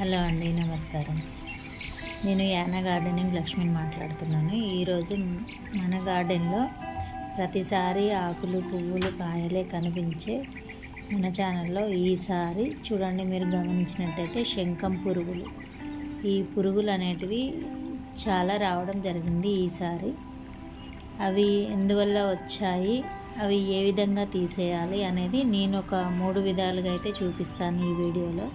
Hello అండి నమస్కారం. నేను యానా గార్డెనింగ్ లక్ష్మిని మాట్లాడుతున్నాను. ఈరోజు మన గార్డెన్లో ప్రతిసారి ఆకులు పువ్వులు కాయలే కనిపించే మన ఛానల్లో ఈసారి చూడండి మీరు గమనించినట్టయితే శంఖం పురుగులు. ఈ పురుగులు అనేటివి చాలా రావడం జరిగింది ఈసారి. అవి ఎందువల్ల వచ్చాయి అవి ఏ విధంగా తీసేయాలి అనేది నేను ఒక మూడు విధాలుగా అయితే చూపిస్తాను ఈ వీడియోలో.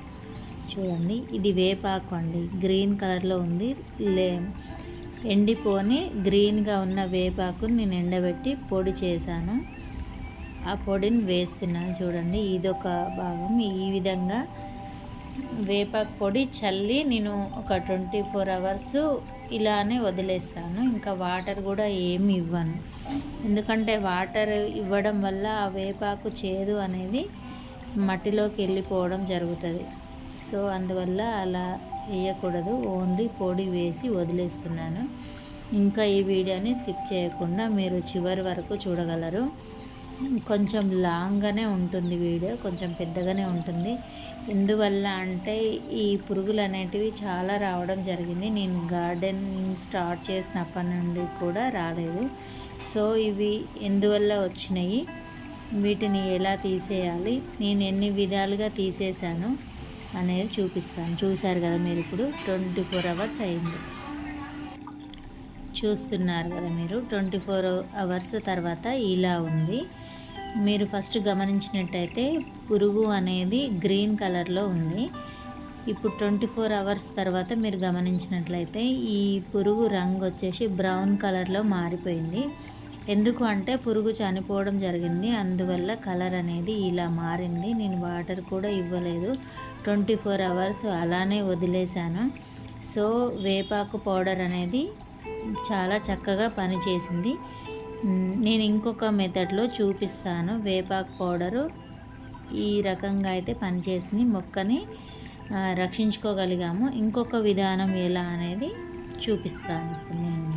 చూడండి ఇది వేపాకు అండి. గ్రీన్ కలర్లో ఉంది. లే ఎండిపోని గ్రీన్గా ఉన్న వేపాకుని నేను ఎండబెట్టి పొడి చేశాను. ఆ పొడిని వేస్తున్నాను చూడండి ఇదొక భాగం. ఈ విధంగా వేపాకు పొడి చల్లి నేను ఒక ట్వంటీ ఫోర్ అవర్స్ ఇలానే వదిలేస్తాను. ఇంకా వాటర్ కూడా ఏమి ఇవ్వను. ఎందుకంటే వాటర్ ఇవ్వడం వల్ల ఆ వేపాకు చేదు అనేది మట్టిలోకి వెళ్ళిపోవడం జరుగుతుంది. సో అందువల్ల అలా వేయకూడదు. ఓన్లీ పొడి వేసి వదిలేస్తున్నాను. ఇంకా ఈ వీడియోని స్కిప్ చేయకుండా మీరు చివరి వరకు చూడగలరు. కొంచెం లాంగ్గానే ఉంటుంది వీడియో కొంచెం పెద్దగానే ఉంటుంది. ఎందువల్ల అంటే ఈ పురుగులు అనేటివి చాలా రావడం జరిగింది. నేను గార్డెన్ స్టార్ట్ చేసినప్పటి నుండి కూడా రాలేదు. సో ఇవి ఎందువల్ల వచ్చినాయి? వీటిని ఎలా తీసేయాలి? నేను ఎన్ని విధాలుగా తీసేశాను? అనేది చూపిస్తాను. చూశారు కదా మీరు ఇప్పుడు? ట్వంటీ ఫోర్ అవర్స్ అయింది. చూస్తున్నారు కదా మీరు? ట్వంటీ ఫోర్ అవర్స్ తర్వాత ఇలా ఉంది. మీరు ఫస్ట్ గమనించినట్టయితే పురుగు అనేది గ్రీన్ కలర్లో ఉంది. ఇప్పుడు ట్వంటీ ఫోర్ అవర్స్ తర్వాత మీరు గమనించినట్లయితే ఈ పురుగు రంగు వచ్చేసి బ్రౌన్ కలర్లో మారిపోయింది. ఎందుకు అంటే పురుగు చనిపోవడం జరిగింది. అందువల్ల కలర్ అనేది ఇలా మారింది. నేను వాటర్ కూడా ఇవ్వలేదు. ట్వంటీ ఫోర్ అవర్స్ అలానే వదిలేశాను. సో వేపాకు పౌడర్ అనేది చాలా చక్కగా పనిచేసింది. నేను ఇంకొక మెథడ్లో చూపిస్తాను. వేపాకు పౌడరు ఈ రకంగా అయితే పనిచేసింది. మొక్కని రక్షించుకోగలిగాము. ఇంకొక విధానం ఎలా అనేది చూపిస్తాను. ఇప్పుడు నేను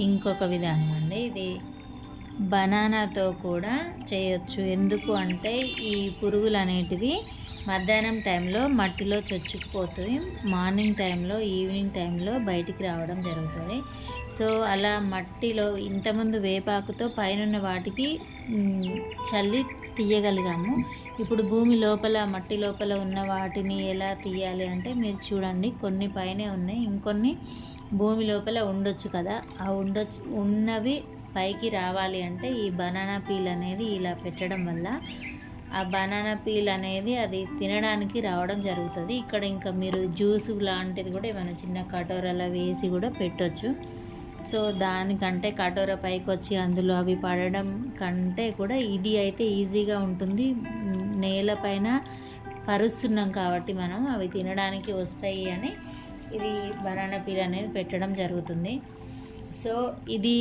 ఇంకొక విధానం అండి. ఇది బనానాతో కూడా చేయొచ్చు. ఎందుకు అంటే ఈ పురుగులు అనేటివి మధ్యాహ్నం టైంలో మట్టిలో చొచ్చుకుపోతాయి మార్నింగ్ టైంలో ఈవినింగ్ టైంలో బయటికి రావడం జరుగుతుంది. సో అలా మట్టిలో ఇంతకుముందు వేపాకుతో పైన వాటికి చల్లి తీయగలిగాము. ఇప్పుడు భూమి లోపల మట్టి లోపల ఉన్న వాటిని ఎలా తీయాలి అంటే మీరు చూడండి. కొన్ని పైనే ఉన్నాయి. ఇంకొన్ని భూమి లోపల ఉండొచ్చు కదా. ఆ ఉండొచ్చు ఉన్నవి పైకి రావాలి అంటే ఈ బనానా పీల్ అనేది ఇలా పెట్టడం వల్ల ఆ బనానా పీల్ అనేది అది తినడానికి రావడం జరుగుతుంది. ఇక్కడ ఇంకా మీరు జ్యూస్ లాంటిది కూడా ఏమైనా చిన్న కటోరలో వేసి కూడా పెట్టొచ్చు. సో దానికంటే కటోర పైకి వచ్చి అందులో అవి పడడం కంటే కూడా ఇది అయితే ఈజీగా ఉంటుంది. నేలపైన పరుస్తున్నాం కాబట్టి మనం అవి తినడానికి వస్తాయి అని ఇది బనానా పీల్ అనేది పెట్టడం జరుగుతుంది. సో ఇది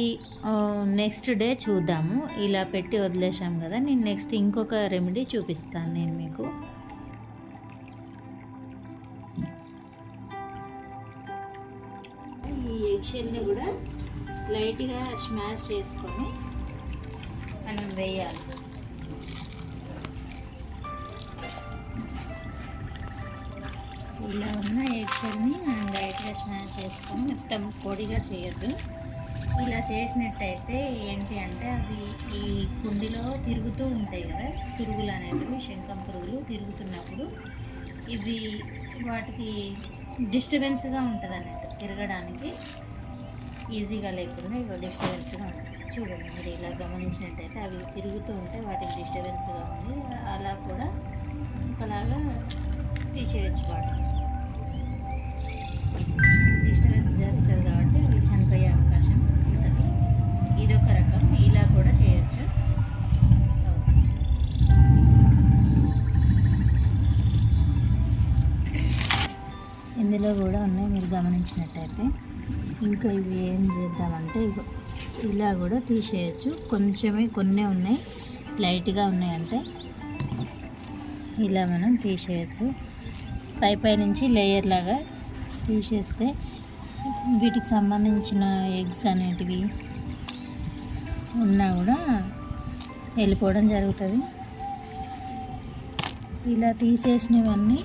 నెక్స్ట్ డే చూద్దాము. ఇలా పెట్టి వదిలేసాం కదా నేను నెక్స్ట్ ఇంకొక రెమెడీ చూపిస్తాను నేను మీకు. ఈ ఎగ్షెల్ని కూడా లైట్గా స్మాష్ చేసుకొని మనం వేయాలి. ఇలా ఉన్న ఎగ్షెల్ని లైట్గా స్మాష్ చేసుకొని మొత్తం పొడిగా చేయొద్దు. ఇలా చేసినట్టయితే ఏంటి అంటే అవి ఈ కుండిలో తిరుగుతూ ఉంటాయి కదా పురుగులు అనేవి శంఖం పురుగులు తిరుగుతున్నప్పుడు ఇవి వాటికి డిస్టర్బెన్స్గా ఉంటుంది అన్నట్టు తిరగడానికి. ఈజీగా లేకుండా ఇవి డిస్టర్బెన్స్గా ఉంటుంది. చూడండి మీరు ఇలా గమనించినట్టయితే అవి తిరుగుతూ ఉంటే వాటికి డిస్టర్బెన్స్గా ఉంది అలా కూడా ఒకలాగా తీసేయచ్చు వాటిని. ఇదొక రకం. ఇలా కూడా చేయొచ్చు. ఇందులో కూడా ఉన్నాయి మీరు గమనించినట్టయితే. ఇంకా ఇవి ఏం చేద్దామంటే ఇలా కూడా తీసేయచ్చు. కొంచెమే కొన్ని ఉన్నాయి. లైట్గా ఉన్నాయంటే ఇలా మనం తీసేయచ్చు. పై పై నుంచి లేయర్ లాగా తీసేస్తే వీటికి సంబంధించిన ఎగ్స్ అనేటివి ఉన్నా కూడా వెళ్ళిపోవడం జరుగుతుంది. ఇలా తీసేసినవన్నీ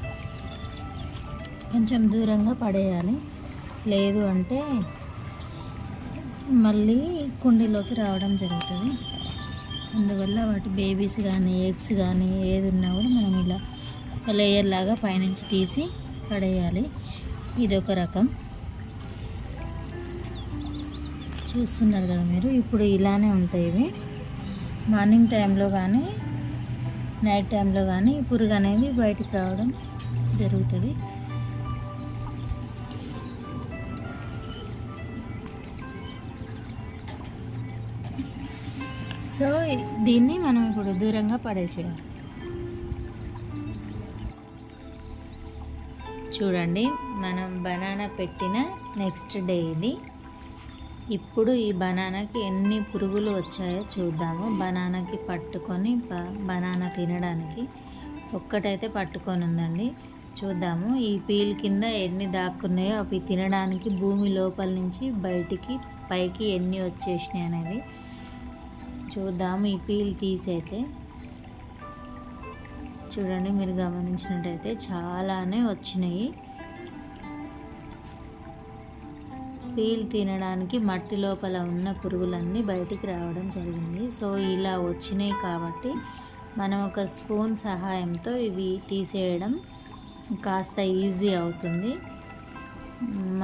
కొంచెం దూరంగా పడేయాలి. లేదు అంటే మళ్ళీ కుండీలోకి రావడం జరుగుతుంది. అందువల్ల వాటి బేబీస్ కానీ ఎగ్స్ కానీ ఏది ఉన్నా కూడా మనం ఇలా లేయర్ లాగా పైనుంచి తీసి పడేయాలి. ఇది ఒక రకం. చూస్తున్నారు కదా మీరు ఇప్పుడు ఇలానే ఉంటాయి ఇవి. మార్నింగ్ టైంలో కానీ నైట్ టైంలో కానీ పురుగు అనేది బయటికి రావడం జరుగుతుంది. సో దీన్ని మనం ఇప్పుడు దూరంగా పడేసేయాలి. చూడండి మనం బనానా పెట్టిన నెక్స్ట్ డే ఇది. ఇప్పుడు ఈ బనానాకి ఎన్ని పురుగులు వచ్చాయో చూద్దాము. బనానాకి పట్టుకొని బనానా తినడానికి ఒక్కటైతే పట్టుకొని ఉందండి. చూద్దాము. ఈ పీల్ కింద ఎన్ని దాక్కున్నాయో అవి తినడానికి భూమి లోపల నుంచి బయటికి పైకి ఎన్ని వచ్చేసినాయి అనేది చూద్దాము. ఈ పీల్ తీసైతే చూడండి మీరు గమనించినట్టయితే చాలానే వచ్చినాయి. స్టీల్ తినడానికి మట్టి లోపల ఉన్న పురుగులన్నీ బయటికి రావడం జరిగింది. సో ఇలా వచ్చినాయి కాబట్టి మనం ఒక స్పూన్ సహాయంతో ఇవి తీసేయడం కాస్త ఈజీ అవుతుంది.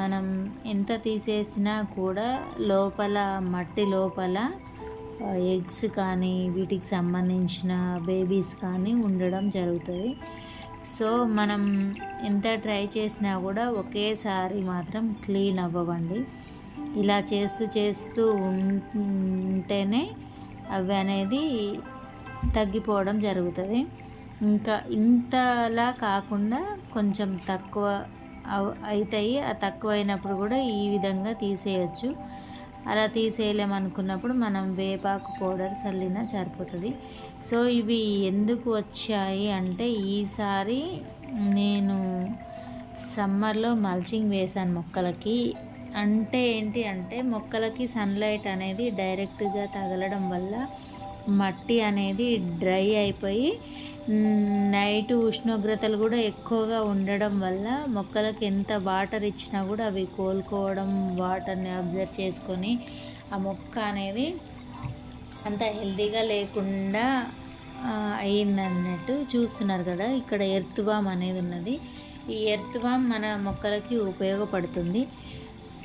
మనం ఎంత తీసేసినా కూడా లోపల మట్టి లోపల ఎగ్స్ కానీ వీటికి సంబంధించిన బేబీస్ కానీ ఉండడం జరుగుతుంది. సో మనం ఎంత ట్రై చేసినా కూడా ఒకేసారి మాత్రం క్లీన్ అవ్వవండి. ఇలా చేస్తూ చేస్తూ ఉంటేనే అవి అనేది తగ్గిపోవడం జరుగుతుంది. ఇంకా ఇంతలా కాకుండా కొంచెం తక్కువ అవ్- అవుతాయి ఆ తక్కువ అయినప్పుడు కూడా ఈ విధంగా తీసేయచ్చు. అలా తీసేయలేమనుకున్నప్పుడు మనం వేపాకు పౌడర్ చల్లినా సరిపోతుంది. సో ఇవి ఎందుకు వచ్చాయి అంటే ఈసారి నేను సమ్మర్లో మల్చింగ్ వేశాను మొక్కలకి. అంటే ఏంటి అంటే మొక్కలకి సన్లైట్ అనేది డైరెక్ట్గా తగలడం వల్ల మట్టి అనేది డ్రై అయిపోయి నైట్ ఉష్ణోగ్రతలు కూడా ఎక్కువగా ఉండడం వల్ల మొక్కలకు ఎంత వాటర్ ఇచ్చినా కూడా అవి కోలుకోవడం వాటర్ని అబ్జర్వ్ చేసుకొని ఆ మొక్క అనేది అంత హెల్తీగా లేకుండా అయిందన్నట్టు చూస్తున్నారు కదా. ఇక్కడ ఎర్త్వామ్ అనేది ఉన్నది. ఈ ఎర్త్వామ్ మన మొక్కలకి ఉపయోగపడుతుంది.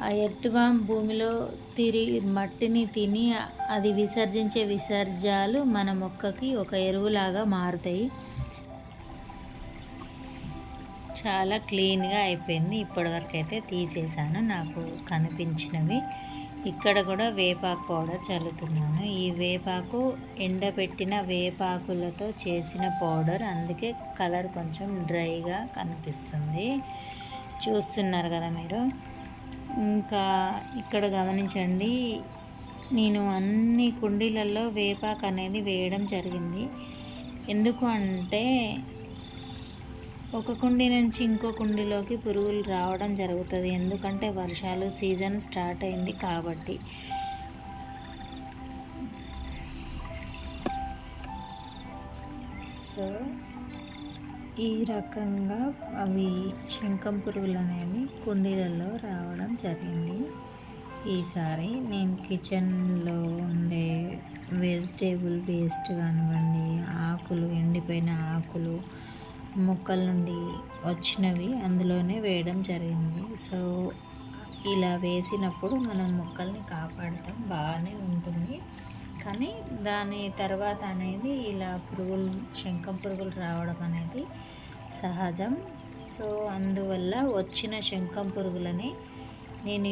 ఆ ఎర్త్వామ్ భూమిలో తిరిగి మట్టిని తిని అది విసర్జించే విసర్జాలు మన మొక్కకి ఒక ఎరువులాగా మారుతాయి. చాలా క్లీన్గా అయిపోయింది. ఇప్పటివరకు అయితే తీసేసాను. నాకు కనిపించినవి. ఇక్కడ కూడా వేపాకు పౌడర్ చల్లుతున్నాను. ఈ వేపాకు ఎండబెట్టిన వేపాకులతో చేసిన పౌడర్ అందుకే కలర్ కొంచెం డ్రైగా కనిపిస్తుంది. చూస్తున్నారు కదా మీరు? ఇంకా ఇక్కడ గమనించండి నేను అన్ని కుండీలలో వేపాకు అనేది వేయడం జరిగింది. ఎందుకు అంటే ఒక కుండీ నుంచి ఇంకో కుండీలోకి పురుగులు రావడం జరుగుతుంది. ఎందుకంటే వర్షాలు సీజన్ స్టార్ట్ అయింది కాబట్టి. సో ఈ రకంగా అవి శంఖం పురుగులు అనేవి కుండీలలో రావడం జరిగింది. ఈసారి నేను కిచెన్లో ఉండే వెజిటేబుల్ వేస్ట్ కానివ్వండి ఆకులు ఎండిపోయిన ఆకులు మొక్కల నుండి వచ్చినవి అందులోనే వేయడం జరిగింది. సో ఇలా వేసినప్పుడు మనం మొక్కల్ని కాపాడటం బాగానే ఉంటుంది. కానీ దాని తర్వాత అనేది ఇలా పురుగులు శంఖం పురుగులు రావడం అనేది సహజం. సో అందువల్ల వచ్చిన శంఖం పురుగులని నేను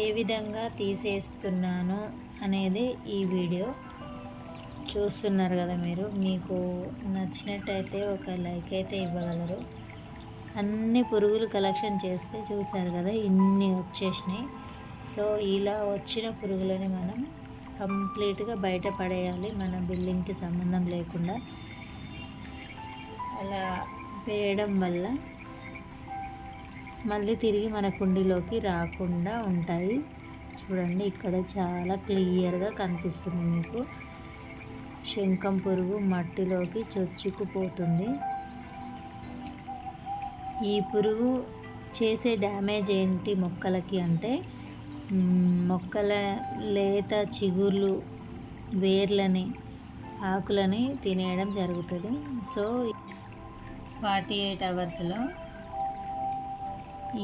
ఏ విధంగా తీసేస్తున్నాను అనేది ఈ వీడియో చూస్తున్నారు కదా మీరు మీకు నచ్చినట్టయితే ఒక లైక్ అయితే ఇవ్వగలరు. అన్ని పురుగులు కలెక్షన్ చేస్తే చూసారు కదా ఇన్ని వచ్చేసినాయి. సో ఇలా వచ్చిన పురుగులని మనం కంప్లీట్గా బయట పడేయాలి మన బిల్డింగ్కి సంబంధం లేకుండా. అలా వేయడం వల్ల మళ్ళీ తిరిగి మన కుండీలోకి రాకుండా ఉంటాయి. చూడండి ఇక్కడ చాలా క్లియర్గా కనిపిస్తుంది మీకు. శంఖం పురుగు మట్టిలోకి చొచ్చుకుపోతుంది. ఈ పురుగు చేసే డ్యామేజ్ ఏంటి మొక్కలకి అంటే మొక్కల లేత చిగుర్లు వేర్లని ఆకులని తినేయడం జరుగుతుంది. సో ఫార్టీ ఎయిట్ అవర్స్లో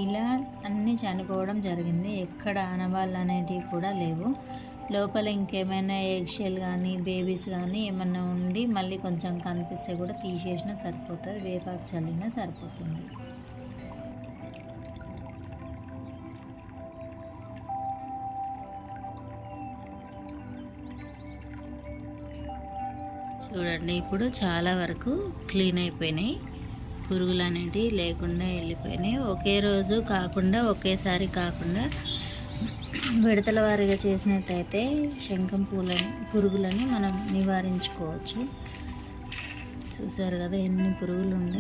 ఇలా అన్నీ చనిపోవడం జరిగింది. ఎక్కడ ఆనవాళ్ళు అనేటివి కూడా లేవు. లోపల ఇంకేమైనా ఎగ్షెల్ కానీ బేబీస్ కానీ ఏమైనా ఉండి మళ్ళీ కొంచెం కనిపిస్తే కూడా తీసేసినా సరిపోతుంది వేపాకు చల్లినా సరిపోతుంది. చూడండి ఇప్పుడు చాలా వరకు క్లీన్ అయిపోయినాయి. పురుగులు అనేటివి లేకుండా వెళ్ళిపోయినాయి. ఒకే రోజు కాకుండా ఒకేసారి కాకుండా విడతల వారీగా చేసినట్టయితే శంఖం పూలను పురుగులని మనం నివారించుకోవచ్చు. చూసారు కదా ఎన్ని పురుగులు ఉండే.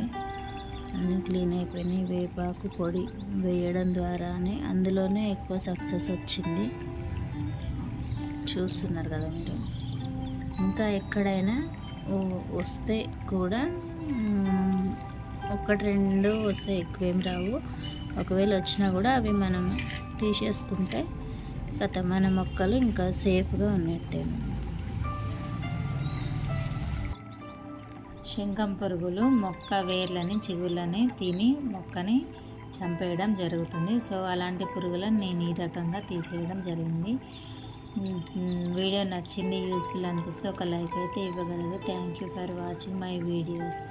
అన్నీ క్లీన్ అయిపోయినాయి. వేపాకు పొడి వేయడం ద్వారానే అందులోనే ఎక్కువ సక్సెస్ వచ్చింది. చూస్తున్నారు కదా మీరు. ఇంకా ఎక్కడైనా వస్తే కూడా ఒకటి రెండు వస్తే ఎక్కువేం రావు. ఒకవేళ వచ్చినా కూడా అవి మనం తీసేసుకుంటే గత మన మొక్కలు ఇంకా సేఫ్గా ఉన్నట్టే శంఖం పురుగులు మొక్క వేర్లని చిగుళ్ళని తిని మొక్కని చంపేయడం జరుగుతుంది. సో అలాంటి పురుగులను నేను ఈ రకంగా తీసేయడం జరిగింది. వీడియో నచ్చింది యూస్ఫుల్ అనిపిస్తే ఒక లైక్ అయితే ఇవ్వగలదు thank you for watching my videos.